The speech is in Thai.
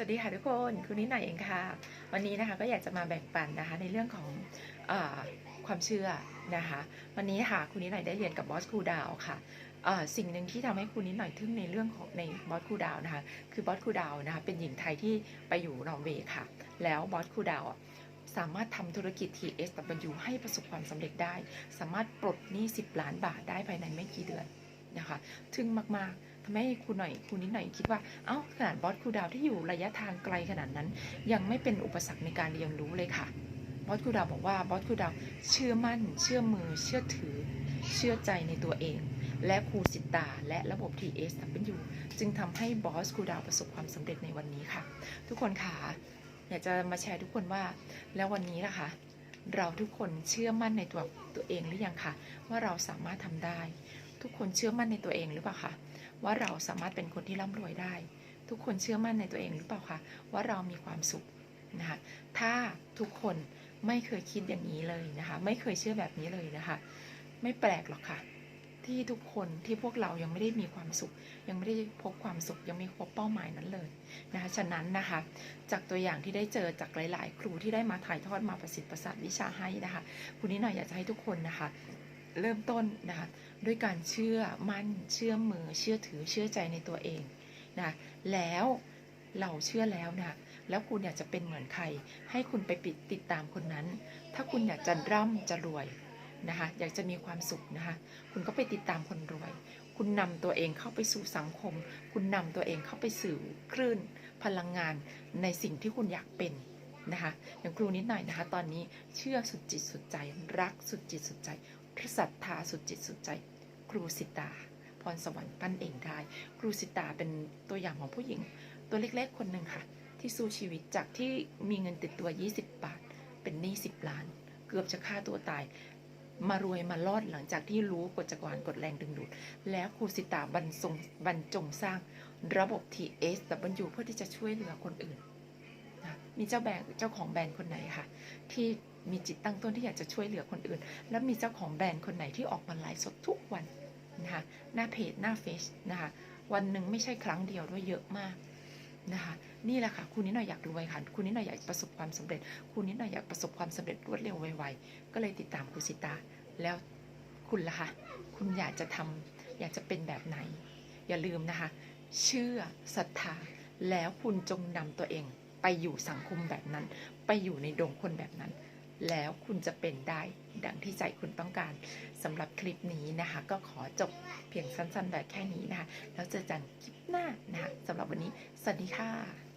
สวัสดีค่ะทุกคนคุณนิดหน่อยเองค่ะ วันนี้นะคะก็อยากจะมาแบ่งปันนะคะในเรื่องของอความเชื่อนะคะ วันนี้ค่ะคุณนิดหน่อยได้เรียนกับบอสครูดาวค่ะสิ่งหนึ่งที่ทำให้คุณนิดหน่อยทึ่งในเรื่องของในบอสครูดาวนะคะคือบอสครูดาวนะคะเป็นหญิงไทยที่ไปอยู่นอร์เวย์ค่ะ แล้วบอสครูดาวสามารถทำธุรกิจ TSW ให้ประสบความสำเร็จได้ สามารถปลดหนี้ 10 ล้านบาทได้ภายในไม่กี่เดือนนะคะทึ่งมากๆ ทำให้คุณหน่อยคุณนิดหน่อยคิดว่าเอ้าขนาดบอสครูดาวที่อยู่ระยะทางไกลขนาดนั้น ยังไม่เป็นอุปสรรคในการเรียนรู้เลยค่ะบอสครูดาวบอกว่าบอสครูดาวเชื่อมั่น เชื่อมือ เชื่อถือ เชื่อใจในตัวเอง และครูสิตาและระบบ TS เป็นอยู่จึงทำให้บอสครูดาวประสบความสำเร็จในวันนี้ค่ะ ทุกคนค่ะอยากจะมาแชร์ทุกคนว่า แล้ววันนี้นะคะ เราทุกคนเชื่อมั่นในตัวตัวเองหรือยังคะว่าเราสามารถทำได้ ทุกคนเชื่อมั่นในตัวเองหรือเปล่าคะว่าเราสามารถเป็นคนที่ร่ำรวยได้ ทุกคนเชื่อมั่นในตัวเองหรือเปล่าคะว่าเรามีความสุขนะคะถ้าทุกคนไม่เคยคิดอย่างนี้เลยนะคะ ไม่เคยเชื่อแบบนี้เลยนะคะ ไม่แปลกหรอกค่ะที่ทุกคนที่พวกเรายังไม่ได้มีความสุข ยังไม่ได้พบความสุขยังไม่พบเป้าหมายนั้นเลยนะคะฉะนั้นนะคะ จากตัวอย่างที่ได้เจอจากหลาย ๆ ครูที่ได้มาถ่ายทอดมาประสิทธิ์ประสาทวิชาให้นะคะคุณนิดหน่อยอยากจะให้ทุกคนนะคะ เริ่มต้นนะคะด้วยการเชื่อมั่นเชื่อมือเชื่อถือเชื่อใจในตัวเองนะแล้วเราเชื่อแล้วนะแล้วคุณอยากจะเป็นเหมือนใคร ให้คุณไปปิดติดตามคนนั้น ถ้าคุณอยากจะร่ำจะรวยนะคะอยากจะมีความสุขนะคะคุณก็ไปติดตามคนรวย คุณนำตัวเองเข้าไปสู่สังคม คุณนำตัวเองเข้าไปสู่คลื่นพลังงานในสิ่งที่คุณอยากเป็นนะคะอย่างครูนิดหน่อยนะคะ ตอนนี้เชื่อสุดจิตสุดใจ รักสุดจิตสุดใจ ศรัทธาสุดจิตสุดใจ ครูสิตา พรสวรรค์ปั้นเองได้ ครูสิตาเป็นตัวอย่างของผู้หญิง ตัวเล็กๆ คนหนึ่งค่ะ ที่สู้ชีวิตจากที่มีเงินติดตัว 20 บาท เป็นหนี้10 ล้าน เกือบจะฆ่าตัวตาย มารวยมารอดหลังจากที่รู้กฎจักรวาลกฎแรงดึงดูด แล้วครูสิตาบรรทรงบรรจงสร้างระบบ TS แต่บรรยูเพื่อที่จะช่วยเหลือคนอื่น มีเจ้าแบรนด์เจ้าของแบรนด์คนไหนค่ะที่มีจิตตั้งต้นที่อยากจะช่วยเหลือคนอื่น แล้วมีเจ้าของแบรนด์คนไหนที่ออกมาไลฟ์สดทุกวันนะคะหน้าเพจหน้าเฟซนะคะวันหนึ่งไม่ใช่ครั้งเดียวด้วยเยอะมากนะคะนี่แหละค่ะคุณนิดหน่อยอยากรวยค่ะคุณนิดหน่อยอยากประสบความสำเร็จ คุณนิดหน่อยอยากประสบความสำเร็จรวดเร็วไวๆก็เลยติดตามครูสิตา แล้วคุณล่ะคะคุณอยากจะทำอยากจะเป็นแบบไหน อย่าลืมนะคะ เชื่อศรัทธาแล้วคุณจงนำตัวเอง ไปอยู่สังคมแบบนั้น ไปอยู่ในดงคนแบบนั้น แล้วคุณจะเป็นได้ดังที่ใจคุณต้องการสำหรับคลิปนี้นะคะ ก็ขอจบเพียงสั้นๆแบบแค่นี้นะคะแล้วเจอกันคลิปหน้านะคะสำหรับวันนี้ สวัสดีค่ะ